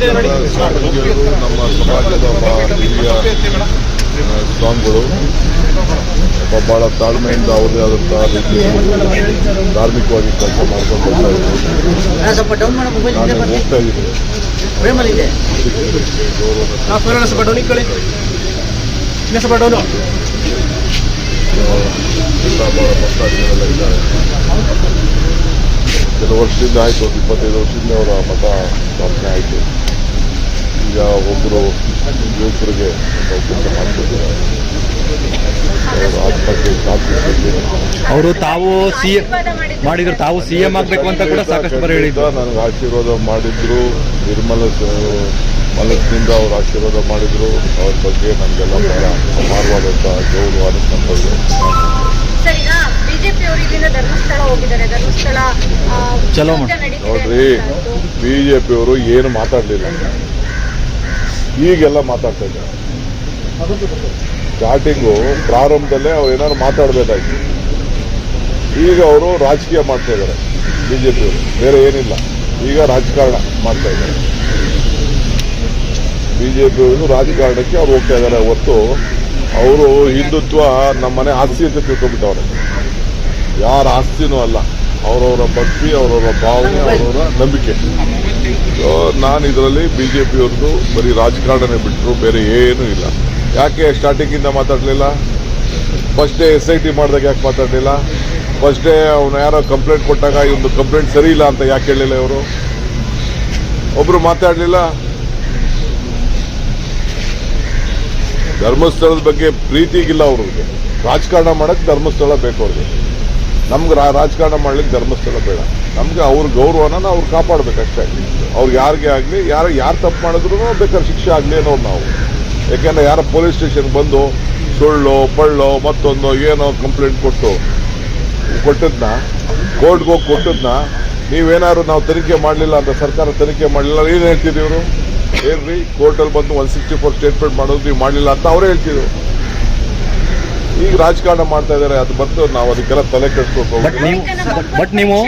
नम समाज स्वामी ताम रीत वर्ष इपत वर्ष मत आयु ಈಗ ಒಬ್ಬರು ಯುವಕರಿಗೆ ಅವಕಾಶ ಮಾಡಿಕೊಟ್ಟಿದ್ದಾರೆ. ಅವರ ತಾವು ಸಿ ಮಾಡಿದ್ರು ತಾವು ಸಿ ಎಂ ಆಗ್ಬೇಕು ಅಂತ ಕೂಡ ಸಾಕಷ್ಟು ಬರ ಹೇಳಿದ್ರು. ನನಗೆ ಆಶೀರ್ವಾದ ಮಾಡಿದ್ರು. ನಿರ್ಮಲ ಮನಸ್ಸಿನಿಂದ ಅವ್ರು ಆಶೀರ್ವಾದ ಮಾಡಿದ್ರು. ಅವ್ರ ಬಗ್ಗೆ ನಮಗೆಲ್ಲ ಬಹಳ ಅಪಾರವಾದಂಥ ಗೌರವ ಅನಿಸ್ತಂಥದ್ದು ಸರ್ ಈಗ ಬಿಜೆಪಿ ಅವರು ಇಲ್ಲಿಂದ ಧರ್ಮಸ್ಥಳ ಹೋಗಿದ್ದಾರೆ. ಧರ್ಮಸ್ಥಳ ಚಲೋ ಮಾಡಿ. ನಡೀತಿದೆ ನೋಡ್ರಿ ಅಂತ ಬಿ ಜೆ ಪಿಯವರು ಏನು ಮಾತಾಡಲಿಲ್ಲ. ಈಗೆಲ್ಲ ಮಾತಾಡ್ತಾ ಇದ್ದಾರೆ. ಸ್ಟಾರ್ಟಿಂಗು ಪ್ರಾರಂಭದಲ್ಲೇ ಅವ್ರು ಏನಾದ್ರು ಮಾತಾಡಬೇಕಾಯ್ತು. ಈಗ ಅವರು ರಾಜಕೀಯ ಮಾಡ್ತಾ ಇದ್ದಾರೆ ಬಿ ಜೆ ಪಿಯವರು ಬೇರೆ ಏನಿಲ್ಲ. ಈಗ ರಾಜಕಾರಣ ಮಾಡ್ತಾ ಇದ್ದಾರೆ. ಬಿ ಜೆ ಪಿಯವರು ರಾಜಕಾರಣಕ್ಕೆ ಅವ್ರು ಹೋಗ್ತಾ ಇದ್ದಾರೆ. ಹೊತ್ತು ಅವರು ಹಿಂದುತ್ವ ನಮ್ಮ ಮನೆ ಆಸ್ತಿ ಅಂತ ತಿಳ್ಕೊಂಡ್ಬಿಟ್ಟವ್ರೆ. ಯಾರ ಆಸ್ತಿನೂ ಅಲ್ಲ. ಅವರವರ ಭಕ್ತಿ, ಅವರವರ ಭಾವನೆ, ಅವರವರ ನಂಬಿಕೆ. ನಾನು ಇದರಲ್ಲಿ ಬಿ ಜೆ ಪಿಯವ್ರದ್ದು ಬರೀ ರಾಜಕಾರಣನೇ ಬಿಟ್ಟರು ಬೇರೆ ಏನೂ ಇಲ್ಲ. ಯಾಕೆ ಸ್ಟಾರ್ಟಿಂಗಿಂದ ಮಾತಾಡಲಿಲ್ಲ? First day S I T ಮಾಡಿದಾಗ ಯಾಕೆ ಮಾತಾಡಲಿಲ್ಲ? ಫಸ್ಟ್ ಡೇ ಅವನು ಯಾರೋ ಕಂಪ್ಲೇಂಟ್ ಕೊಟ್ಟಾಗ ಒಂದು ಕಂಪ್ಲೇಂಟ್ ಸರಿ ಇಲ್ಲ ಅಂತ ಯಾಕೆ ಹೇಳಿಲ್ಲ ಇವರು? ಒಬ್ರು ಮಾತಾಡಲಿಲ್ಲ. ಧರ್ಮಸ್ಥಳದ ಬಗ್ಗೆ ಪ್ರೀತಿಗಿಲ್ಲ ಅವ್ರಿಗೆ. ರಾಜಕಾರಣ ಮಾಡಕ್ಕೆ ಧರ್ಮಸ್ಥಳ ಬೇಕು ಅವ್ರಿಗೆ. ನಮ್ಗೆ ರಾಜಕಾರಣ ಮಾಡ್ಲಿಕ್ಕೆ ಧರ್ಮಸ್ಥಳ ಬೇಡ. ನಮ್ಗೆ ಅವ್ರ ಗೌರವನ ಅವ್ರು ಕಾಪಾಡ್ಬೇಕಷ್ಟೇ. ಅವ್ರಿಗೆ ಯಾರಿಗೆ ಆಗಲಿ, ಯಾರು ಯಾರು ತಪ್ಪು ಮಾಡಿದ್ರು ಬೇಕಾದ್ರೆ ಶಿಕ್ಷೆ ಆಗಲಿ ಅನ್ನೋದು ನಾವು. ಯಾಕೆಂದ್ರೆ ಯಾರ ಪೊಲೀಸ್ ಸ್ಟೇಷನ್ ಬಂದು ಸುಳ್ಳು, ಪಳ್ಳು, ಮತ್ತೊಂದು ಏನೋ ಕಂಪ್ಲೇಂಟ್ ಕೊಟ್ಟು ಕೊಟ್ಟದ್ನ, ಕೋರ್ಟ್ಗೆ ಹೋಗಿ ಕೊಟ್ಟದ್ನ, ನೀವೇನಾದ್ರು ನಾವು ತನಿಖೆ ಮಾಡಲಿಲ್ಲ ಅಂತ ಸರ್ಕಾರ ತನಿಖೆ ಮಾಡಲಿಲ್ಲ ಏನು ಹೇಳ್ತಿದ್ದೀವಿ ಇವರು? ಏನ್ರಿ, ಕೋರ್ಟಲ್ಲಿ ಬಂದು ಒನ್ ಸಿಕ್ಸ್ಟಿ ಫೋರ್ ಸ್ಟೇಟ್ಮೆಂಟ್ ಮಾಡೋದು, ನೀವು ಮಾಡಲಿಲ್ಲ ಅಂತ ಅವರೇ ಹೇಳ್ತಿದ್ರು. ಈಗ ರಾಜಕಾರಣ ಮಾಡ್ತಾ ಇದ್ದಾರೆ ಅದು ಬಂತು ನಾವು ಅದಕ್ಕೆಲ್ಲ ತಲೆ ಕೆಡ್ಸ್ಬೇಕು ಬಟ್ ನೀವು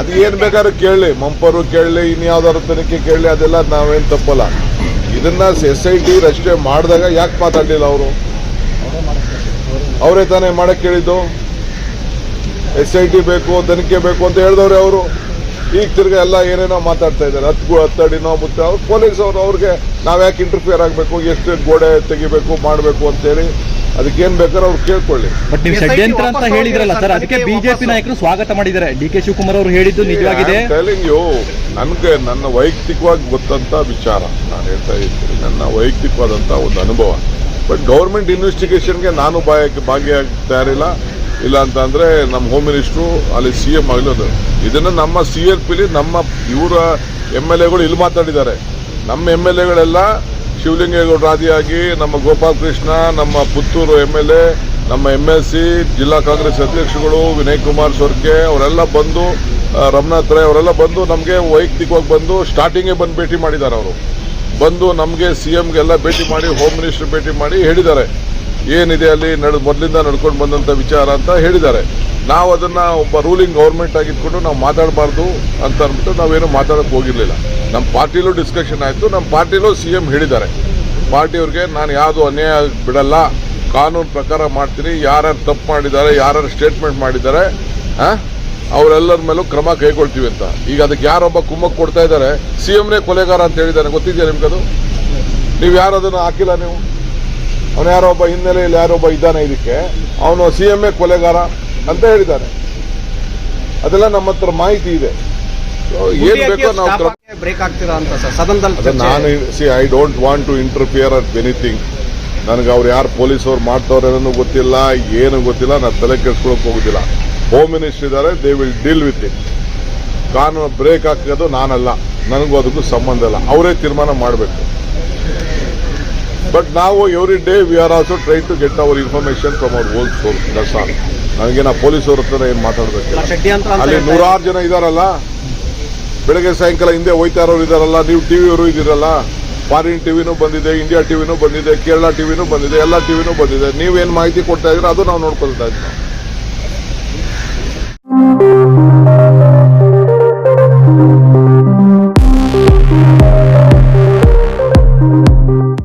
ಅದು ಏನ್ ಬೇಕಾದ್ರೂ ಕೇಳಲಿ ಮಂಪರು ಕೇಳಲಿ ಇನ್ಯಾವ್ದಾದ್ರು ತನಿಖೆ ಕೇಳಲಿ ಅದೆಲ್ಲ ನಾವೇನ್ ತಪ್ಪಲ್ಲ. ಇದನ್ನ ಎಸ್ ಐ ಟಿ ರಸ್ತೆ ಮಾಡಿದಾಗ ಯಾಕೆ ಮಾತಾಡ್ಲಿಲ್ಲ ಅವರು? ಅವರೇ ತಾನೇ ಮಾಡಕ್ ಕೇಳಿದ್ದು ಎಸ್ ಐ ಟಿ ಬೇಕು ತನಿಖೆ ಬೇಕು ಅಂತ ಹೇಳಿದವ್ರೆ ಅವರು. ಈಗ ತಿರ್ಗಿ ಎಲ್ಲ ಏನೇನೋ ಮಾತಾಡ್ತಾ ಇದ್ದಾರೆ. ಹತ್ತು ಹತ್ತಡಿನೋ ಮುತ್ತೆ ಅವ್ರು ಪೊಲೀಸ್ ಅವರು ಅವ್ರಿಗೆ ನಾವು ಯಾಕೆ ಇಂಟರ್ಫಿಯರ್ ಆಗಬೇಕು ಎಷ್ಟು ಗೋಡೆ ತೆಗಿಬೇಕು ಮಾಡಬೇಕು ಅಂತೇಳಿ. ಅದಕ್ಕೇನ್ ಬೇಕಾದ್ರೆ ಅವ್ರು ಕೇಳ್ಕೊಳ್ಳಿ. ಬಟ್ ನೀವು ಷಡ್ಯಂತ್ರ ಅಂತ ಹೇಳಿದ್ರಲ್ಲ ಸರ್ ಅದಕ್ಕೆ ಬಿಜೆಪಿ ನಾಯಕರು ಸ್ವಾಗತ ಮಾಡಿದ್ದಾರೆ. ಡಿ ಕೆ ಶಿವಕುಮಾರ್ ಅವರು ಹೇಳಿದ್ದು ನಿಜವಾಗಿದೆ. ಯು ನನಗೆ ನನ್ನ ವೈಯಕ್ತಿಕವಾಗಿ ಗೊತ್ತಂತ ವಿಚಾರ. ನಾನು ಹೇಳ್ತಾ ಇದ್ದೀನಿ ನನ್ನ ವೈಯಕ್ತಿಕವಾದಂತ ಒಂದು ಅನುಭವ. ಬಟ್ ಗೌರ್ಮೆಂಟ್ ಇನ್ವೆಸ್ಟಿಗೇಷನ್ಗೆ ನಾನು ಬಾಯಕ್ಕೆ ಭಾಗಿಯಾಗಿ ತಯಾರಿಲ್ಲ ಇಲ್ಲ ಅಂತ ಅಂದ್ರೆ ನಮ್ಮ ಹೋಮ್ ಮಿನಿಸ್ಟ್ರು ಅಲ್ಲಿ ಸಿ ಎಂ ಆಗಲಿ ಇದನ್ನ ನಮ್ಮ ಸಿ ಎಲ್ ಪಿಲಿ ನಮ್ಮ ಇವರ ಎಂ ಎಲ್ ಎಗಳು ಇಲ್ಲಿ ಮಾತಾಡಿದ್ದಾರೆ. ನಮ್ಮ ಎಂ ಎಲ್ ಎಗಳೆಲ್ಲ ಶಿವಲಿಂಗೇಗೌಡರು ಆದಿಯಾಗಿ ನಮ್ಮ ಗೋಪಾಲಕೃಷ್ಣ ನಮ್ಮ ಪುತ್ತೂರು ಎಂ ಎಲ್ ಎ ನಮ್ಮ ಎಂ ಎಲ್ ಸಿ ಜಿಲ್ಲಾ ಕಾಂಗ್ರೆಸ್ ಅಧ್ಯಕ್ಷಗಳು ವಿನಯ್ ಕುಮಾರ್ ಸೊರ್ಕೆ, ಅವರೆಲ್ಲ ಬಂದು ರಮನಾಥ್ ರೈ ಅವರೆಲ್ಲ ಬಂದು ನಮಗೆ ವೈಯಕ್ತಿಕವಾಗಿ ಬಂದು ಸ್ಟಾರ್ಟಿಂಗೇ ಬಂದು ಭೇಟಿ ಮಾಡಿದ್ದಾರೆ ಅವರು. ಬಂದು ನಮಗೆ ಸಿ ಎಂಗೆಲ್ಲ ಭೇಟಿ ಮಾಡಿ ಹೋಮ್ ಮಿನಿಸ್ಟರ್ ಭೇಟಿ ಮಾಡಿ ಹೇಳಿದ್ದಾರೆ. ಏನಿದೆ ಅಲ್ಲಿ ನಡ್ ಮೊದಲಿಂದ ನಡ್ಕೊಂಡು ಬಂದಂಥ ವಿಚಾರ ಅಂತ ಹೇಳಿದ್ದಾರೆ. ನಾವು ಅದನ್ನ ಒಬ್ಬ ರೂಲಿಂಗ್ ಗೌರ್ಮೆಂಟ್ ಆಗಿದ್ಕೊಂಡು ನಾವು ಮಾತಾಡಬಾರ್ದು ಅಂತ ಅಂದ್ಬಿಟ್ಟು ನಾವೇನು ಮಾತಾಡೋಕ್ಕೆ ಹೋಗಿರಲಿಲ್ಲ. ನಮ್ಮ ಪಾರ್ಟಿಲೂ ಡಿಸ್ಕಷನ್ ಆಯಿತು. ನಮ್ಮ ಪಾರ್ಟಿಲೂ ಸಿ ಎಂ ಹೇಳಿದ್ದಾರೆ. ಪಾರ್ಟಿಯವ್ರಿಗೆ ನಾನು ಯಾವುದು ಅನ್ಯಾಯ ಬಿಡಲ್ಲ. ಕಾನೂನು ಪ್ರಕಾರ ಮಾಡ್ತೀನಿ. ಯಾರ್ಯಾರು ತಪ್ಪು ಮಾಡಿದ್ದಾರೆ ಯಾರ್ಯಾರು ಸ್ಟೇಟ್ಮೆಂಟ್ ಮಾಡಿದ್ದಾರೆ ಅವರೆಲ್ಲರ ಮೇಲೂ ಕ್ರಮ ಕೈಗೊಳ್ತೀವಿ ಅಂತ. ಈಗ ಅದಕ್ಕೆ ಯಾರೊಬ್ಬ ಕುಮ್ಮಕ್ಕೆ ಕೊಡ್ತಾ ಇದ್ದಾರೆ? ಸಿ ಎಂನೇ ಕೊಲೆಗಾರ ಅಂತ ಹೇಳಿದ್ದಾರೆ. ಗೊತ್ತಿದೆಯಾ ನಿಮ್ಗದು? ನೀವು ಯಾರು ಅದನ್ನು ಹಾಕಿಲ್ಲ ನೀವು? ಅವನು ಯಾರೋ ಒಬ್ಬ ಹಿನ್ನೆಲೆಯಲ್ಲಿ ಯಾರೊಬ್ಬ ಇದ್ದಾನೆ ಇದಕ್ಕೆ. ಅವನು ಸಿ ಎಂ ಎ ಕೊಲೆಗಾರ ಅಂತ ಹೇಳಿದ್ದಾನೆ ಅದೆಲ್ಲ ನಮ್ಮ ಹತ್ರ ಮಾಹಿತಿ ಇದೆ. ಏನ್ ಬೇಕೋ ನಾವು ಬ್ರೇಕ್ ಆಗ್ತೀರಾ ಅಂತ ಸರ್? ಸದನದಲ್ಲಿ ನಾನು see I don't want to interfere at anything ನನಗೆ ಅವ್ರು ಯಾರು ಪೊಲೀಸ್ ಅವ್ರು ಮಾಡ್ತವ್ರೆ ಏನೋ ಗೊತ್ತಿಲ್ಲ ಏನು ಗೊತ್ತಿಲ್ಲ ನಾನು ತಲೆ ಕೆಡ್ಸ್ಕೊಳಕ್ ಹೋಗುದಿಲ್ಲ. ಹೋಮ್ ಮಿನಿಸ್ಟರ್ ಇದ್ದಾರೆ they will deal with it ಕಾನೂನು ಬ್ರೇಕ್ ಹಾಕೋದು ನಾನಲ್ಲ. ನನಗೂ ಅದಕ್ಕೂ ಸಂಬಂಧ ಇಲ್ಲ. ಅವರೇ ತೀರ್ಮಾನ ಮಾಡಬೇಕು. ಬಟ್ ನಾವು every day we are also try to get our information from our own source that's all ನನಗೆ ನಾ ಪೊಲೀಸ್ ಅವ್ರ ಹತ್ರ ಏನು ಮಾತಾಡಬೇಕು? ಅಲ್ಲಿ ನೂರಾರು ಜನ ಇದಾರಲ್ಲ? ಬೆಳಗ್ಗೆ ಸಾಯಂಕಾಲ ಹಿಂದೆ ಹೋಯ್ತಾ ಇರೋರು ಇದಾರಲ್ಲ ನೀವು ಟಿವಿಯವರು ಇದ್ದೀರಲ್ಲ? ಫಾರಿನ್ ಟಿವಿನೂ ಬಂದಿದೆ ಇಂಡಿಯಾ ಟಿವಿನೂ ಬಂದಿದೆ ಕೇರಳ ಟಿವಿನೂ ಬಂದಿದೆ ಎಲ್ಲ ಟಿವಿನೂ ಬಂದಿದೆ. ನೀವೇನು ಮಾಹಿತಿ ಕೊಡ್ತಾ ಇದ್ರೆ ಅದು ನಾವು ನೋಡ್ಕೊಳ್ತಾ ಇದ್ದೀವಿ.